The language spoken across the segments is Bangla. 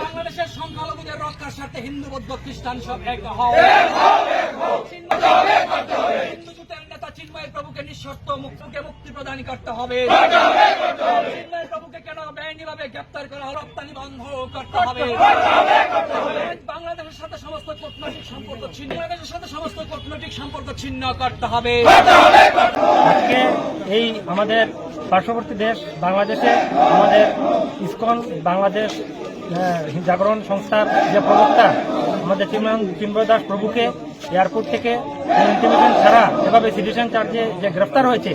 বাংলাদেশের সংখ্যালঘুদের রক্ষার স্বার্থে হিন্দু বৌদ্ধ খ্রিস্টান সব এক হও। হিন্দু জোটের নেতা চিন্ময় প্রভুকে নিঃশর্ত মুক্তিকে মুক্তি প্রদান করতে হবে। চিন্ময় প্রভুকে কেন বেআইনি ভাবে গ্রেপ্তার করা রপ্তানি বন্ধ করতে হবে। সমস্ত সমস্ত সম্পর্ক ছিন্ন করতে হবে। আজকে এই আমাদের পার্শ্ববর্তী দেশ বাংলাদেশে আমাদের ইসকন বাংলাদেশ জাগরণ সংস্থার যে প্রবক্তা, আমাদের চিন্ময় দাস প্রভুকে এয়ারপোর্ট থেকে ইন্টিমেশন ছাড়া এভাবে সিটিজেন চার্জে যে গ্রেফতার হয়েছে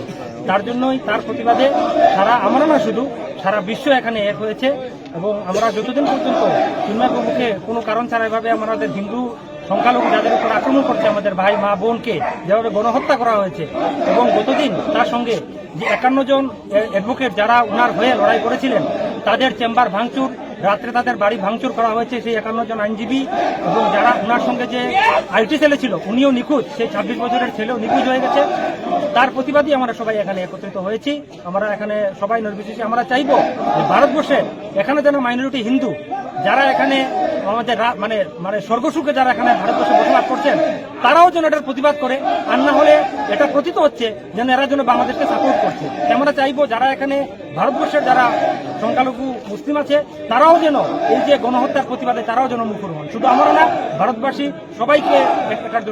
তার জন্যই তার প্রতিবাদে সারা, আমরা না শুধু, সারা বিশ্ব এখানে এক হয়েছে এবং আমরা যতদিন পর্যন্ত চিন্ময় প্রভুকে কোনো কারণ ছাড়া এভাবে আমাদের হিন্দু সংখ্যালঘু যাদের উপর আক্রমণ করছে, আমাদের ভাই, মা, বোনকে যেভাবে গণহত্যা করা হয়েছে এবং গতদিন তার সঙ্গে যে একান্ন জন অ্যাডভোকেট যারা উনার হয়ে লড়াই করেছিলেন, তাদের চেম্বার ভাঙচুর রাত্রে তাদের বাড়ি ভাঙচুর করা হয়েছে সেই একান্ন জন আইনজীবী এবং যারা উনার সঙ্গে যে আইটি ছেলে ছিল, উনিও নিখোঁজ। সেই ছাব্বিশ বছরের ছেলেও নিখোঁজ হয়ে গেছে। তার প্রতিবাদী আমরা সবাই এখানে একত্রিত হয়েছি। আমরা এখানে সবাই নির্বিশেষে আমরা চাইব ভারতবর্ষে এখানে যেন মাইনরিটি হিন্দু, যারা এখানে আমাদের মানে মানে স্বর্গসুখে যারা এখানে ভারতবর্ষে বসবাস করছেন, তারাও যেন এটার প্রতিবাদ করে। আর না হলে এটা প্রতীত হচ্ছে যেন এরা যেন বাংলাদেশকে সাপোর্ট করছে। আমরা চাইব যারা এখানে ভারতবর্ষের যারা সংখ্যালঘু মুসলিম আছে, তারাও যেন এই যে গণহত্যার প্রতিবাদে তারাও যেন মুখর হন। শুধু আমরা না, ভারতবাসী সবাইকে এটার জন্য